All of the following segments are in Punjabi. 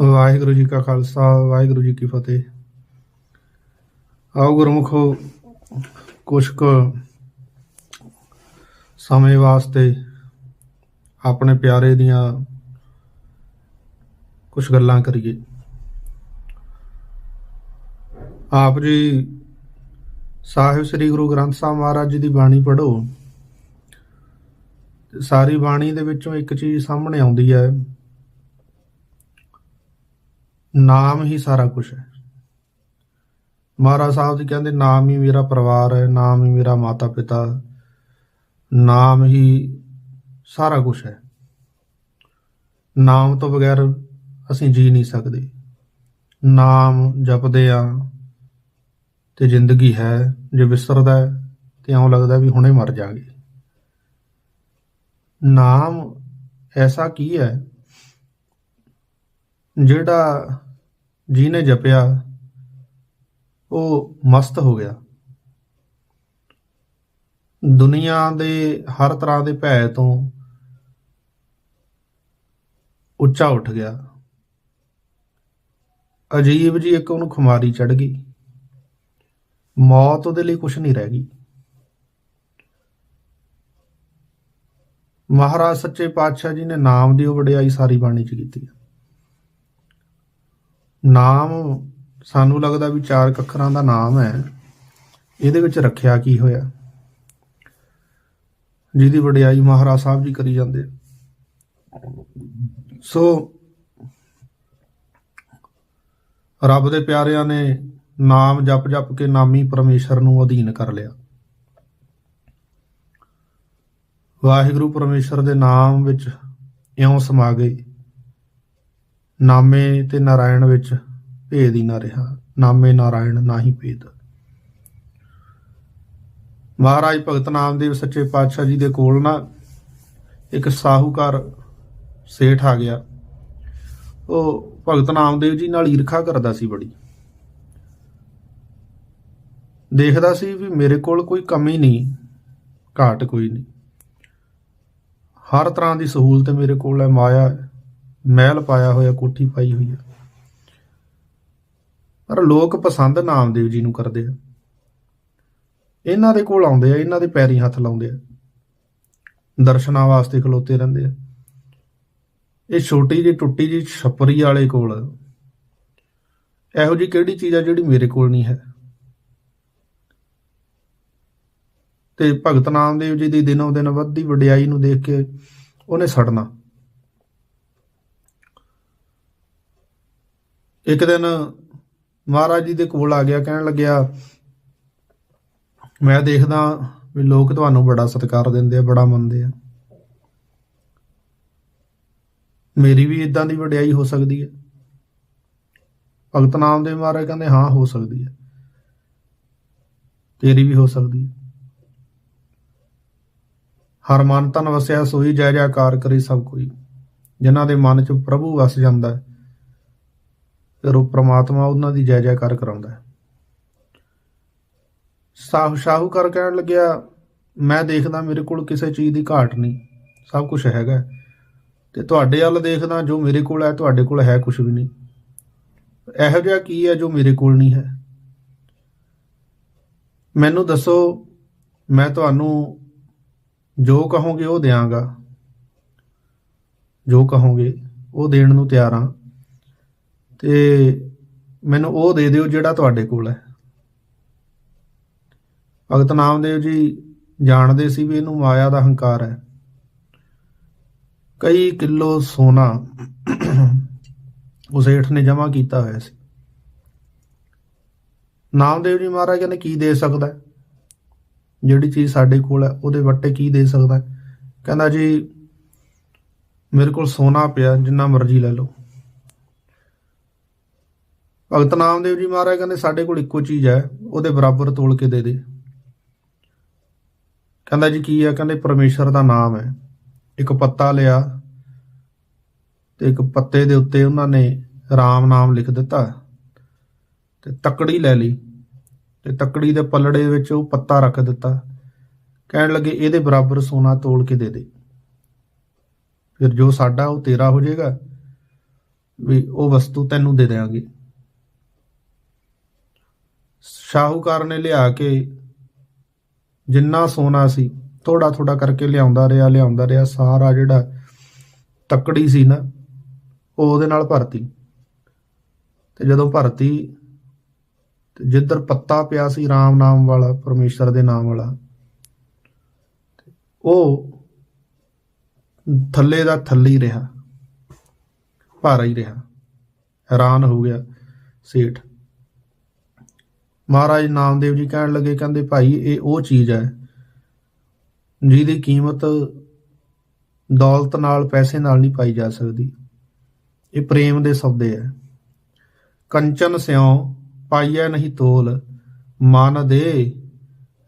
ਵਾਹਿਗੁਰੂ ਜੀ ਕਾ ਖਾਲਸਾ, ਵਾਹਿਗੁਰੂ ਜੀ ਕੀ ਫਤਿਹ। ਆਓ ਗੁਰਮੁਖੋ ਕੁਛ ਕੁ ਸਮੇਂ ਵਾਸਤੇ ਆਪਣੇ ਪਿਆਰੇ ਦੀਆਂ ਕੁਝ ਗੱਲਾਂ ਕਰੀਏ। ਆਪ ਜੀ ਸਾਹਿਬ ਸ੍ਰੀ ਗੁਰੂ ਗ੍ਰੰਥ ਸਾਹਿਬ ਮਹਾਰਾਜ ਜੀ ਦੀ ਬਾਣੀ ਪੜ੍ਹੋ। ਸਾਰੀ ਬਾਣੀ ਦੇ ਵਿੱਚੋਂ ਇੱਕ ਚੀਜ਼ ਸਾਹਮਣੇ ਆਉਂਦੀ ਹੈ। ਨਾਮ ਹੀ ਸਾਰਾ ਕੁਝ ਹੈ। ਮਹਾਰਾਜ ਸਾਹਿਬ ਜੀ ਕਹਿੰਦੇ, ਨਾਮ ਹੀ ਮੇਰਾ ਪਰਿਵਾਰ ਹੈ, ਨਾਮ ਹੀ ਮੇਰਾ ਮਾਤਾ ਪਿਤਾ ਨਾਮ ਹੀ ਸਾਰਾ ਕੁਝ ਹੈ। ਨਾਮ ਤੋਂ ਬਗੈਰ ਅਸੀਂ ਜੀ ਨਹੀਂ ਸਕਦੇ। ਨਾਮ ਜਪਦੇ ਆ ਤੇ ਜ਼ਿੰਦਗੀ ਹੈ, ਜੇ ਵਿਸਰਦਾ ਹੈ ਤੇ ਇਉਂ ਲੱਗਦਾ ਵੀ ਹੁਣੇ ਮਰ ਜਾਾਂਗੇ। ਨਾਮ ਐਸਾ ਕੀ ਹੈ ਜਿਹੜਾ ਜਿਹਨੇ ਜਪਿਆ, ਉਹ ਮਸਤ ਹੋ ਗਿਆ। ਦੁਨੀਆ ਦੇ ਹਰ ਤਰ੍ਹਾਂ ਦੇ ਭੈ ਤੋਂ ਉੱਚਾ ਉੱਠ ਗਿਆ। ਅਜੀਬ ਜੀ ਇੱਕ ਉਹਨੂੰ ਖੁਮਾਰੀ ਚੜ ਗਈ। ਮੌਤ ਉਹਦੇ ਲਈ ਕੁਝ ਨਹੀਂ ਰਹਿ ਗਈ। ਮਹਾਰਾਜ ਸੱਚੇ ਪਾਤਸ਼ਾਹ ਜੀ ਨੇ ਨਾਮ ਦੀ ਉਹ ਵਡਿਆਈ ਸਾਰੀ ਬਾਣੀ ਚ ਕੀਤੀ ਨਾਮ ਸਾਨੂੰ ਲੱਗਦਾ ਵੀ ਚਾਰ ਅੱਖਰਾਂ ਦਾ ਨਾਮ ਹੈ। ਇਹਦੇ ਵਿੱਚ ਰੱਖਿਆ ਕੀ ਹੋਇਆ? ਜਿਹਦੀ ਵਡਿਆਈ ਮਹਾਰਾਜ ਸਾਹਿਬ ਜੀ ਕਰੀ ਜਾਂਦੇ। ਸੋ ਰੱਬ ਦੇ ਪਿਆਰਿਆਂ ਨੇ ਨਾਮ ਜਪ ਜਪ ਕੇ ਨਾਮੀ ਪਰਮੇਸ਼ਰ ਨੂੰ ਅਧੀਨ ਕਰ ਲਿਆ। ਵਾਹਿਗੁਰੂ ਪਰਮੇਸ਼ਰ ਦੇ ਨਾਮ ਵਿੱਚ ਇਉਂ ਸਮਾ ਗਏ ਨਾਮੇ ਤੇ ਨਾਰਾਇਣ ਵਿੱਚ ਭੇਦ ਹੀ ਨਾ ਰਿਹਾ। ਨਾਮੇ ਨਾਰਾਇਣ ਨਾ ਹੀ ਭੇਦ। ਮਹਾਰਾਜ ਭਗਤ ਨਾਮਦੇਵ ਸੱਚੇ ਪਾਤਸ਼ਾਹ ਜੀ ਦੇ ਕੋਲ ਨਾ ਇੱਕ ਸਾਹੂਕਾਰ ਸੇਠ ਆ ਗਿਆ। ਉਹ ਭਗਤ ਨਾਮਦੇਵ ਜੀ ਨਾਲ ਈਰਖਾ ਕਰਦਾ ਸੀ ਬੜੀ। ਦੇਖਦਾ ਸੀ ਵੀ ਮੇਰੇ ਕੋਲ ਕੋਈ ਕਮੀ ਨਹੀਂ, ਘਾਟ ਕੋਈ ਨਹੀਂ। ਹਰ ਤਰ੍ਹਾਂ ਦੀ ਸਹੂਲਤ ਮੇਰੇ ਕੋਲ ਹੈ, ਮਾਇਆ ਮਹਿਲ ਪਾਇਆ ਹੋਇਆ, ਕੋਠੀ ਪਾਈ ਹੋਈ ਹੈ ਪਰ ਲੋਕ ਪਸੰਦ ਨਾਮਦੇਵ ਜੀ ਨੂੰ ਕਰਦੇ ਆ। ਇਹਨਾਂ ਦੇ ਕੋਲ ਆਉਂਦੇ ਆ, ਇਹਨਾਂ ਦੇ ਪੈਰੀ ਹੱਥ ਲਾਉਂਦੇ ਆ। ਦਰਸ਼ਨਾਂ ਵਾਸਤੇ ਖਲੋਤੇ ਰਹਿੰਦੇ ਆ। ਇਹ ਛੋਟੀ ਜਿਹੀ ਟੁੱਟੀ ਜਿਹੀ ਛਪਰੀ ਵਾਲੇ ਕੋਲ, ਇਹੋ ਜੀ ਕਿਹੜੀ ਚੀਜ਼ ਆ ਜਿਹੜੀ ਮੇਰੇ ਕੋਲ ਨਹੀਂ ਹੈ? ਤੇ ਭਗਤ ਨਾਮਦੇਵ ਜੀ ਦੀ ਦਿਨੋਂ ਦਿਨ ਵੱਧਦੀ ਵਡਿਆਈ ਨੂੰ ਦੇਖ ਕੇ ਉਹਨੇ ਸੜਨਾ। ਇੱਕ ਦਿਨ ਮਹਾਰਾਜ ਜੀ ਦੇ ਕੋਲ ਆ ਗਿਆ, ਕਹਿਣ ਲੱਗਿਆ, ਮੈਂ ਦੇਖਦਾ ਵੀ ਲੋਕ ਤੁਹਾਨੂੰ ਬੜਾ ਸਤਿਕਾਰ ਦਿੰਦੇ ਆ, ਬੜਾ ਮੰਨਦੇ ਆ। ਮੇਰੀ ਵੀ ਇਦਾਂ ਦੀ ਵਡਿਆਈ ਹੋ ਸਕਦੀ ਹੈ। ਭਗਤ ਨਾਮ ਦੇ ਮਹਾਰਾਜ ਕਹਿੰਦੇ, ਹਾਂ, ਹੋ ਸਕਦੀ ਹੈ। ਤੇਰੀ ਵੀ ਹੋ ਸਕਦੀ ਹੈ। ਹਰ ਮਨ ਤਨ ਵਸਿਆ ਸੋਈ, ਜੈ ਜੈਕਾਰ ਕਰੇ ਸਭ ਕੋਈ। ਜਿਨ੍ਹਾਂ ਦੇ ਮਨ 'ਚ ਪ੍ਰਭੂ ਵਸ ਜਾਂਦਾ ਹੈ ਫਿਰ ਉਹ ਪ੍ਰਮਾਤਮਾ ਉਹਨਾਂ ਦੀ ਜੈ ਜੈਕਾਰ ਕਰਾਉਂਦਾ ਹੈ। ਸਾਹੂ ਸ਼ਾਹੂਕਾਰ ਕਹਿਣ ਲੱਗਿਆ, ਮੈਂ ਦੇਖਦਾ ਮੇਰੇ ਕੋਲ ਕਿਸੇ ਚੀਜ਼ ਦੀ ਘਾਟ ਨਹੀਂ, ਸਭ ਕੁਝ ਹੈਗਾ ਤੇ ਤੁਹਾਡੇ ਵੱਲ ਦੇਖਦਾ ਜੋ ਮੇਰੇ ਕੋਲ ਹੈ, ਤੁਹਾਡੇ ਕੋਲ ਹੈ ਕੁਝ ਵੀ ਨਹੀਂ। ਇਹੋ ਜਿਹਾ ਕੀ ਹੈ ਜੋ ਮੇਰੇ ਕੋਲ ਨਹੀਂ ਹੈ? ਮੈਨੂੰ ਦੱਸੋ, ਮੈਂ ਤੁਹਾਨੂੰ ਜੋ ਕਹੋਗੇ ਉਹ ਦਿਆਂਗਾ। ਜੋ ਕਹੋਗੇ ਉਹ ਦੇਣ ਨੂੰ ਤਿਆਰ ਹਾਂ। ਤੇ ਮੈਨੂੰ ਉਹ ਦੇ ਦਿਓ ਜਿਹੜਾ ਤੁਹਾਡੇ ਕੋਲ ਹੈ। ਭਗਤ ਨਾਮਦੇਵ ਜੀ ਜਾਣਦੇ ਸੀ ਵੀ ਇਹਨੂੰ ਮਾਇਆ ਦਾ ਹੰਕਾਰ ਹੈ। ਕਈ ਕਿਲੋ ਸੋਨਾ ਉਸ ਹੇਠ ਨੇ ਜਮ੍ਹਾਂ ਕੀਤਾ ਹੋਇਆ ਸੀ। ਨਾਮਦੇਵ ਜੀ ਮਹਾਰਾਜ ਕਹਿੰਦੇ, ਕੀ ਦੇ ਸਕਦਾ ਜਿਹੜੀ ਚੀਜ਼ ਸਾਡੇ ਕੋਲ ਹੈ, ਉਹਦੇ ਵੱਟੇ ਕੀ ਦੇ ਸਕਦਾ ਕਹਿੰਦਾ ਜੀ, ਮੇਰੇ ਕੋਲ ਸੋਨਾ ਪਿਆ, ਜਿੰਨਾ ਮਰਜ਼ੀ ਲੈ ਲਓ। ਭਗਤ ਨਾਮਦੇਵ ਜੀ ਮਹਾਰਾਜ ਕਹਿੰਦੇ ਸਾਡੇ ਕੋਲ ਇੱਕੋ ਚੀਜ਼ ਹੈ, ਉਹਦੇ ਬਰਾਬਰ ਤੋਲ ਕੇ ਦੇ ਦੇ। ਕਹਿੰਦਾ ਜੀ ਕੀ ਹੈ? ਕਹਿੰਦੇ ਪਰਮੇਸ਼ਰ ਦਾ ਨਾਮ ਹੈ। ਇੱਕ ਪੱਤਾ ਲਿਆ ਤੇ ਇੱਕ ਪੱਤੇ ਦੇ ਉੱਤੇ ਉਹਨਾਂ ਨੇ ਰਾਮ ਨਾਮ ਲਿਖ ਦਿੱਤਾ ਤੇ ਤੱਕੜੀ ਲੈ ਲਈ ਤੇ ਤੱਕੜੀ ਦੇ ਪੱਲੜੇ ਵਿੱਚ ਉਹ ਪੱਤਾ ਰੱਖ ਦਿੱਤਾ। ਕਹਿਣ ਲੱਗੇ, ਇਹਦੇ ਬਰਾਬਰ ਸੋਨਾ ਤੋਲ ਕੇ ਦੇ ਦੇ। ਫਿਰ ਜੋ ਸਾਡਾ ਉਹ ਤੇਰਾ ਹੋ ਜਾਏਗਾ, ਵੀ ਉਹ ਵਸਤੂ ਤੈਨੂੰ ਦੇ ਦੇਵਾਂਗੇ ਸ਼ਾਹੂਕਾਰ ਨੇ ਲਿਆ ਕੇ ਜਿੰਨਾ ਸੋਨਾ ਸੀ, ਥੋੜਾ ਥੋੜਾ ਕਰਕੇ ਲਿਆਉਂਦਾ ਰਿਹਾ ਲਿਆਉਂਦਾ ਰਿਹਾ, ਸਾਰਾ ਜਿਹੜਾ ਤੱਕੜੀ ਸੀ ਨਾ, ਉਹ ਉਹਦੇ ਨਾਲ ਭਰਤੀ। ਤੇ ਜਦੋਂ ਭਰਤੀ, ਤੇ ਜਿੱਧਰ ਪੱਤਾ ਪਿਆ ਸੀ RAM ਨਾਮ ਵਾਲਾ, ਪਰਮੇਸ਼ਰ ਦੇ ਨਾਮ ਵਾਲਾ, ਉਹ ਥੱਲੇ ਦਾ ਥੱਲੇ ਹੀ ਰਿਹਾ, ਭਾਰਾ ਹੀ ਰਿਹਾ। ਹੈਰਾਨ ਹੋ ਗਿਆ ਸੇਠ। ਮਹਾਰਾਜ ਨਾਮਦੇਵ ਜੀ ਕਹਿਣ ਲੱਗੇ, ਕਹਿੰਦੇ ਭਾਈ ਇਹ ਉਹ ਚੀਜ਼ ਹੈ ਜਿਹਦੀ ਕੀਮਤ ਦੌਲਤ ਨਾਲ, ਪੈਸੇ ਨਾਲ ਨਹੀਂ ਪਾਈ ਜਾ ਸਕਦੀ। ਇਹ ਪ੍ਰੇਮ ਦੇ ਸੌਦੇ ਹੈ। ਕੰਚਨ ਸਿਉ, ਪਾਈਐ ਨਹੀਂ ਤੋਲ, ਮਨ ਦੇ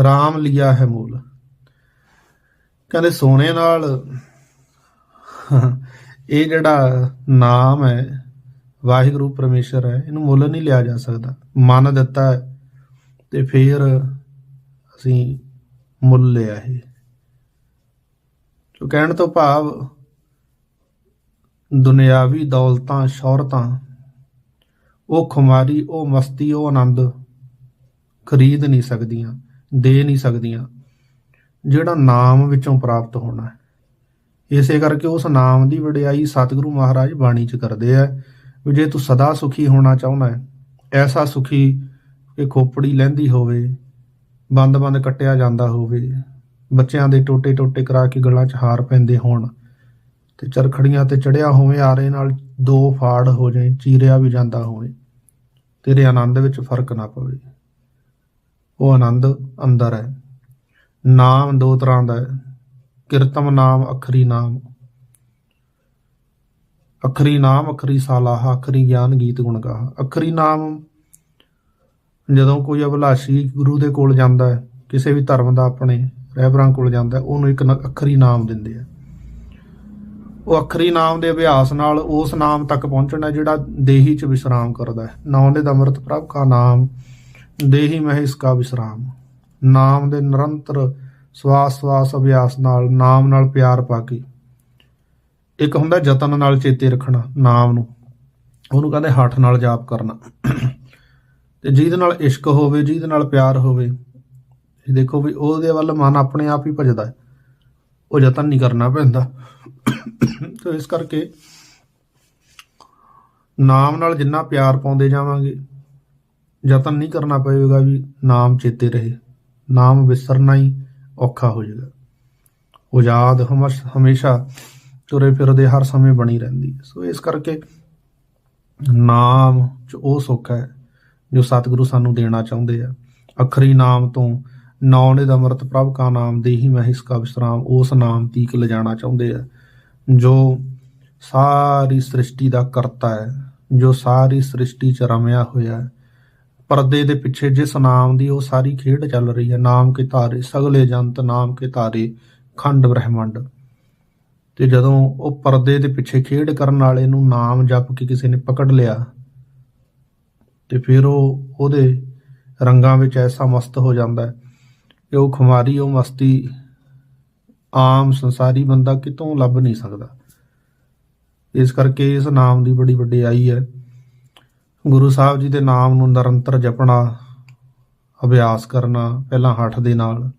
RAM ਲਿਆ ਹੈ ਮੂਲ। ਕਹਿੰਦੇ ਸੋਨੇ ਨਾਲ ਇਹ ਜਿਹੜਾ ਨਾਮ ਹੈ, ਵਾਹਿਗੁਰੂ ਪਰਮੇਸ਼ਰ ਹੈ, ਇਹਨੂੰ ਮੁੱਲ ਨਹੀਂ ਲਿਆ ਜਾ ਸਕਦਾ। ਮਨ ਦਿੱਤਾ ਹੈ ਫਿਰ ਅਸੀਂ ਮੁੱਲ ਲਿਆ ਇਹ। ਜੋ ਕਹਿਣ ਤੋਂ ਭਾਵ ਦੁਨਿਆਵੀ ਦੌਲਤਾਂ, ਸ਼ੌਹਰਤਾਂ, ਉਹ ਖੁਮਾਰੀ, ਉਹ ਮਸਤੀ, ਉਹ ਆਨੰਦ ਖਰੀਦ ਨਹੀਂ ਸਕਦੀਆਂ, ਦੇ ਨਹੀਂ ਸਕਦੀਆਂ, ਜਿਹੜਾ ਨਾਮ ਵਿੱਚੋਂ ਪ੍ਰਾਪਤ ਹੋਣਾ ਹੈ। ਇਸੇ ਕਰਕੇ ਉਸ ਨਾਮ ਦੀ ਵਡਿਆਈ ਸਤਿਗੁਰੂ ਮਹਾਰਾਜ ਬਾਣੀ ਚ ਕਰਦੇ ਆ ਵੀ ਜੇ ਤੂੰ ਸਦਾ ਸੁਖੀ ਹੋਣਾ ਚਾਹੁੰਦਾ ਹੈ, ਐਸਾ ਸੁਖੀ ਕਿ ਖੋਪੜੀ ਲਹਿੰਦੀ ਹੋਵੇ, ਬੰਦ-ਬੰਦ ਕੱਟਿਆ ਜਾਂਦਾ ਹੋਵੇ, ਬੱਚਿਆਂ ਦੇ ਟੋਟੇ-ਟੋਟੇ ਕਰਾ ਕੇ ਗਲਾਂ 'ਚ ਹਾਰ ਪੈਂਦੇ ਹੋਣ ਤੇ ਚਰਖੜੀਆਂ ਤੇ ਚੜਿਆ ਹੋਵੇ, ਆਰੇ ਨਾਲ ਦੋ ਫਾੜ ਹੋ ਜਾਏ, ਚੀਰਿਆ ਵੀ ਜਾਂਦਾ ਹੋਵੇ, ਤੇਰੇ ਆਨੰਦ ਵਿੱਚ ਫ਼ਰਕ ਨਾ ਪਵੇ। ਉਹ ਆਨੰਦ ਅੰਦਰ ਹੈ, ਨਾਮ ਦੋ ਤਰ੍ਹਾਂ ਦਾ ਹੈ, ਕਿਰਤਮ ਨਾਮ, ਅਖਰੀ ਨਾਮ। ਅਖਰੀ ਨਾਮ, ਅਖਰੀ ਸਾਲਾਹ, ਅਖਰੀ ਗਿਆਨ, ਗੀਤ ਗੁਣ ਗਾਹ ਅਖਰੀ ਨਾਮ ਜਦੋਂ ਕੋਈ ਅਭਿਲਾਸ਼ੀ ਗੁਰੂ ਦੇ ਕੋਲ ਜਾਂਦਾ ਹੈ, ਕਿਸੇ ਵੀ ਧਰਮ ਦਾ ਆਪਣੇ ਰਹਿਬਰਾਂ ਕੋਲ ਜਾਂਦਾ ਉਹਨੂੰ ਇੱਕ ਨ- ਨਾਮ ਦਿੰਦੇ ਆ। ਉਹ ਅੱਖਰੀ ਨਾਮ ਦੇ ਅਭਿਆਸ ਨਾਲ ਉਸ ਨਾਮ ਤੱਕ ਪਹੁੰਚਣਾ ਜਿਹੜਾ ਦੇਹੀ ਚ ਵਿਸਰਾਮ ਕਰਦਾ ਹੈ। ਨਾਮ ਦੇ ਅੰਮ੍ਰਿਤ ਪ੍ਰਭ ਕਾ ਨਾਮ, ਦੇਹੀ ਮਹਿ ਇਸ ਕਾ ਵਿਸਰਾਮ। ਨਾਮ ਦੇ ਨਿਰੰਤਰ ਸਵਾਸ ਸਵਾਸ ਅਭਿਆਸ ਨਾਲ, ਨਾਮ ਨਾਲ ਪਿਆਰ ਪਾ ਕੇ। ਇੱਕ ਹੁੰਦਾ ਯਤਨ ਨਾਲ ਚੇਤੇ ਰੱਖਣਾ, ਨਾਮ ਨੂੰ। ਉਹਨੂੰ ਕਹਿੰਦੇ ਹੱਠ ਨਾਲ ਜਾਪ ਕਰਨਾ। ਤੇ ਜਿਹਦੇ ਨਾਲ ਇਸ਼ਕ ਹੋਵੇ, ਜਿਹਦੇ ਨਾਲ ਪਿਆਰ ਹੋਵੇ, ਇਹ ਦੇਖੋ ਵੀ ਉਹਦੇ ਵੱਲ ਮਨ ਆਪਣੇ ਆਪ ਹੀ ਭਜਦਾ ਹੈ। ਉਹ ਯਤਨ ਨਹੀਂ ਕਰਨਾ ਪੈਂਦਾ। ਤੇ ਇਸ ਕਰਕੇ ਨਾਮ ਨਾਲ ਜਿੰਨਾ ਪਿਆਰ ਪਾਉਂਦੇ ਜਾਵਾਂਗੇ, ਯਤਨ ਨਹੀਂ ਕਰਨਾ ਪਵੇਗਾ ਵੀ ਨਾਮ ਚੇਤੇ ਰਹੇ। ਨਾਮ ਵਿਸਰਨਾ ਹੀ ਔਖਾ ਹੋ ਜਾਏਗਾ। ਉਹ ਯਾਦ ਹਮੇਸ਼- ਹਮੇਸ਼ਾ ਤੁਰੇ ਫਿਰਦੇ ਹਰ ਸਮੇਂ ਬਣੀ ਰਹਿੰਦੀ ਸੋ ਇਸ ਕਰਕੇ ਨਾਮ ਚ ਉਹ ਸੁੱਖ ਹੈ ਜੋ ਸਤਿਗੁਰੂ ਸਾਨੂੰ ਦੇਣਾ ਚਾਹੁੰਦੇ ਆ। ਅਖਰੀ ਨਾਮ ਤੋਂ ਨੌ ਨਿਧ ਅੰਮ੍ਰਿਤ ਪ੍ਰਭ ਕਾ ਨਾਮ ਦੇਹੀ ਮਹਿਸ ਕਾ ਵਿਸਰਾਮ ਉਸ ਨਾਮ ਤੀਕ ਲਿਜਾਣਾ ਚਾਹੁੰਦੇ ਆ। ਜੋ ਸਾਰੀ ਸ੍ਰਿਸ਼ਟੀ ਦਾ ਕਰਤਾ ਹੈ, ਜੋ ਸਾਰੀ ਸ੍ਰਿਸ਼ਟੀ ਚ ਰਮਿਆ ਹੋਇਆ ਹੈ, ਪਰਦੇ ਦੇ ਪਿੱਛੇ ਜਿਸ ਨਾਮ ਦੀ ਉਹ ਸਾਰੀ ਖੇਡ ਚੱਲ ਰਹੀ ਹੈ, ਨਾਮ ਕੇ ਧਾਰੇ, ਸਗਲੇ ਜੰਤ, ਨਾਮ ਕੇ ਧਾਰੇ, ਖੰਡ ਬ੍ਰਹਿਮੰਡ। ਤੇ ਜਦੋਂ ਉਹ ਪਰਦੇ ਦੇ ਪਿੱਛੇ ਖੇਡ ਕਰਨ ਵਾਲੇ ਨੂੰ ਨਾਮ ਜਪ ਕੇ ਕਿਸੇ ਨੇ ਪਕੜ ਲਿਆ ਤੇ ਫਿਰ ਉਹ ਉਹਦੇ ਰੰਗਾਂ ਵਿੱਚ ਐਸਾ ਮਸਤ ਹੋ ਜਾਂਦਾ ਹੈ ਕਿ ਉਹ ਖੁਮਾਰੀ, ਉਹ ਮਸਤੀ ਆਮ ਸੰਸਾਰੀ ਬੰਦਾ ਕਿਤੋਂ ਲੱਭ ਨਹੀਂ ਸਕਦਾ। ਇਸ ਕਰਕੇ ਇਸ ਨਾਮ ਦੀ ਬੜੀ ਵੱਡੀ ਆਈ ਹੈ। ਗੁਰੂ ਸਾਹਿਬ ਜੀ ਦੇ ਨਾਮ ਨੂੰ ਨਿਰੰਤਰ ਜਪਣਾ, ਅਭਿਆਸ ਕਰਨਾ ਪਹਿਲਾਂ ਹੱਠ ਦੇ ਨਾਲ,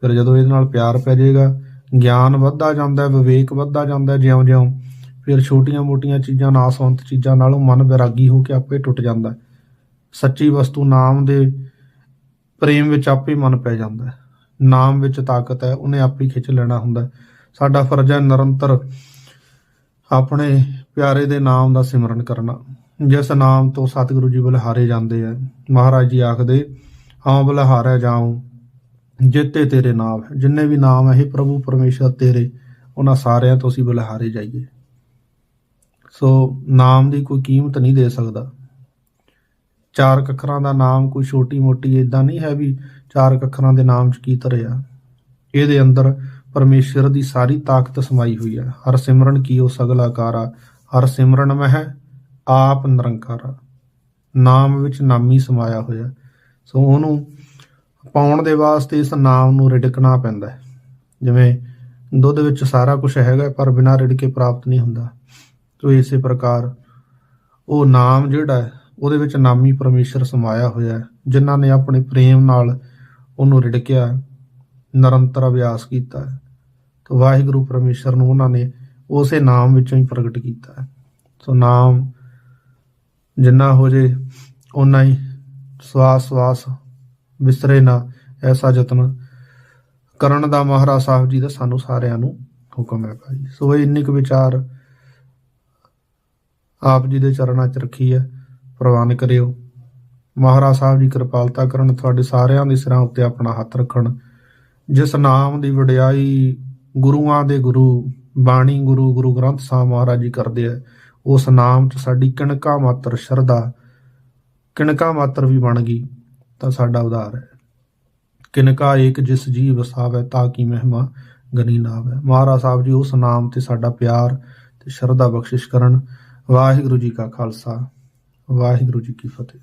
ਫਿਰ ਜਦੋਂ ਇਹਦੇ ਨਾਲ ਪਿਆਰ ਪੈ ਜਾਏਗਾ, ਗਿਆਨ ਵੱਧਦਾ ਜਾਂਦਾ ਹੈ, ਵਿਵੇਕ ਵੱਧਦਾ ਜਾਂਦਾ ਹੈ ਜਿਉਂ-ਜਿਉਂ, ਫਿਰ ਛੋਟੀਆਂ-ਮੋਟੀਆਂ ਚੀਜ਼ਾਂ, ਨਾਸਵੰਤ ਚੀਜ਼ਾਂ ਨਾਲੋਂ ਮਨ ਵਿਰਾਗੀ ਹੋ ਕੇ ਆਪੇ ਟੁੱਟ ਜਾਂਦਾ ਹੈ। ਸੱਚੀ ਵਸਤੂ ਨਾਮ ਦੇ ਪ੍ਰੇਮ ਵਿੱਚ ਆਪੇ ਮਨ ਪੈ ਜਾਂਦਾ ਹੈ। ਨਾਮ ਵਿੱਚ ਤਾਕਤ ਹੈ, ਉਹਨੇ ਆਪੇ ਹੀ ਖਿੱਚ ਲੈਣਾ ਹੁੰਦਾ ਸਾਡਾ ਫਰਜ਼ ਹੈ ਨਿਰੰਤਰ ਆਪਣੇ ਪਿਆਰੇ ਦੇ ਨਾਮ ਦਾ ਸਿਮਰਨ ਕਰਨਾ। ਜਿਸ ਨਾਮ ਤੋਂ ਸਤਿਗੁਰੂ ਜੀ ਬਲਿਹਾਰੇ ਜਾਂਦੇ ਆ, ਮਹਾਰਾਜ ਜੀ ਆਖਦੇ ਹਾਂ ਬਲਿਹਾਰਿਆ ਜਾਉ, ਜਿੱਤੇ ਤੇਰੇ ਨਾਮ ਹੈ। ਜਿੰਨੇ ਵੀ ਨਾਮ ਹੈ ਇਹ ਪ੍ਰਭੂ, ਪਰਮੇਸ਼ਰ ਤੇਰੇ, ਉਹਨਾਂ ਸਾਰਿਆਂ ਤੋਂ ਅਸੀਂ ਬਲਿਹਾਰੇ ਜਾਈਏ। ਸੋ ਨਾਮ ਦੀ ਕੋਈ ਕੀਮਤ ਨਹੀਂ ਦੇ ਸਕਦਾ। ਚਾਰ ਕੁ ਅੱਖਰਾਂ ਦਾ ਨਾਮ ਕੋਈ ਛੋਟੀ ਮੋਟੀ ਇਦਾਂ ਨਹੀਂ ਹੈ ਵੀ ਚਾਰ ਕੁ ਅੱਖਰਾਂ ਦੇ ਨਾਮ ਚ ਕੀ ਧਰਿਆ ਇਹਦੇ ਅੰਦਰ ਪਰਮੇਸ਼ਰ ਦੀ ਸਾਰੀ ਤਾਕਤ ਸਮਾਈ ਹੋਈ ਹੈ ਹਰ ਸਿਮਰਨ ਕੀਓ ਸਗਲ ਆਕਾਰਾ, ਹਰ ਸਿਮਰਨ ਮਹਿ, ਆਪ ਨਿਰੰਕਾਰਾ। ਨਾਮ ਵਿੱਚ ਨਾਮੀ ਸਮਾਇਆ ਹੋਇਆ। ਸੋ ਉਹਨੂੰ ਪਾਉਣ ਦੇ ਵਾਸਤੇ ਇਸ ਨਾਮ ਨੂੰ ਰਿੜਕਣਾ ਪੈਂਦਾ ਹੈ। ਜਿਵੇਂ ਦੁੱਧ ਵਿੱਚ ਸਾਰਾ ਕੁਝ ਹੈਗਾ, ਪਰ ਬਿਨਾਂ ਰਿੜਕੇ ਪ੍ਰਾਪਤ ਨਹੀਂ ਹੁੰਦਾ। ਸੋ ਇਸੇ ਪ੍ਰਕਾਰ ਉਹ ਨਾਮ ਜਿਹੜਾ ਉਹਦੇ ਵਿੱਚ ਨਾਮੀ ਪਰਮੇਸ਼ਰ ਸਮਾਇਆ ਹੋਇਆ ਜਿਨ੍ਹਾਂ ਨੇ ਆਪਣੇ ਪ੍ਰੇਮ ਨਾਲ ਉਹਨੂੰ ਰਿੜਕਿਆ, ਨਿਰੰਤਰ ਅਭਿਆਸ ਕੀਤਾ ਹੈ। ਤਾਂ ਵਾਹਿਗੁਰੂ ਪਰਮੇਸ਼ਰ ਨੂੰ ਉਹਨਾਂ ਨੇ ਉਸੇ ਨਾਮ ਵਿੱਚੋਂ ਹੀ ਪ੍ਰਗਟ ਕੀਤਾ ਸੋ ਨਾਮ ਜਿੰਨਾ ਹੋ ਜੇ ਉਨਾ ਹੀ ਸਵਾਸ ਸਵਾਸ ਵਿਸਰੇ ਨਾ ਐਸਾ ਯਤਨ ਕਰਨ ਦਾ ਮਹਾਰਾਜ ਸਾਹਿਬ ਜੀ ਦਾ ਸਾਨੂੰ ਸਾਰਿਆਂ ਨੂੰ ਹੁਕਮ ਹੈ ਭਾਈ। ਸੋ ਇਹ ਇੰਨੇ ਕੁ ਵਿਚਾਰ ਆਪ ਜੀ ਦੇ ਚਰਨਾਂ 'ਚ ਰੱਖੀ ਹੈ। ਪ੍ਰਵਾਨ ਕਰਿਓ। ਮਹਾਰਾਜ ਸਾਹਿਬ ਜੀ ਕਿਰਪਾਲਤਾ ਕਰਨ ਤੁਹਾਡੇ ਸਾਰਿਆਂ ਦੇ ਸਿਰਾਂ ਉੱਤੇ ਆਪਣਾ ਹੱਥ ਰੱਖਣ। ਜਿਸ ਨਾਮ ਦੀ ਵਡਿਆਈ ਗੁਰੂਆਂ ਦੇ ਗੁਰੂ, ਬਾਣੀ ਗੁਰੂ ਗੁਰੂ ਗ੍ਰੰਥ ਸਾਹਿਬ ਮਹਾਰਾਜ ਜੀ ਕਰਦੇ ਆ, ਉਸ ਨਾਮ 'ਚ ਸਾਡੀ ਕਿਣਕਾ ਮਾਤਰ ਸ਼ਰਧਾ, ਕਿਣਕਾ ਮਾਤਰ ਵੀ ਬਣ ਗਈ, ਤਾਂ ਸਾਡਾ ਉਧਾਰ ਹੈ। ਕਿਨਕਾ ਏਕ ਜਿਸ ਜੀ ਵਸਾਵੇ, ਤਾਂ ਕੀ ਮਹਿਮਾ ਗਨੀ ਨਾਵੇ। ਮਹਾਰਾਜ ਸਾਹਿਬ ਜੀ, ਉਸ ਨਾਮ ਤੇ ਸਾਡਾ ਪਿਆਰ ਤੇ ਸ਼ਰਧਾ ਬਖਸ਼ਿਸ਼ ਕਰਨ। ਵਾਹਿਗੁਰੂ ਜੀ ਕਾ ਖਾਲਸਾ। ਵਾਹਿਗੁਰੂ ਜੀ ਕੀ ਫਤਿਹ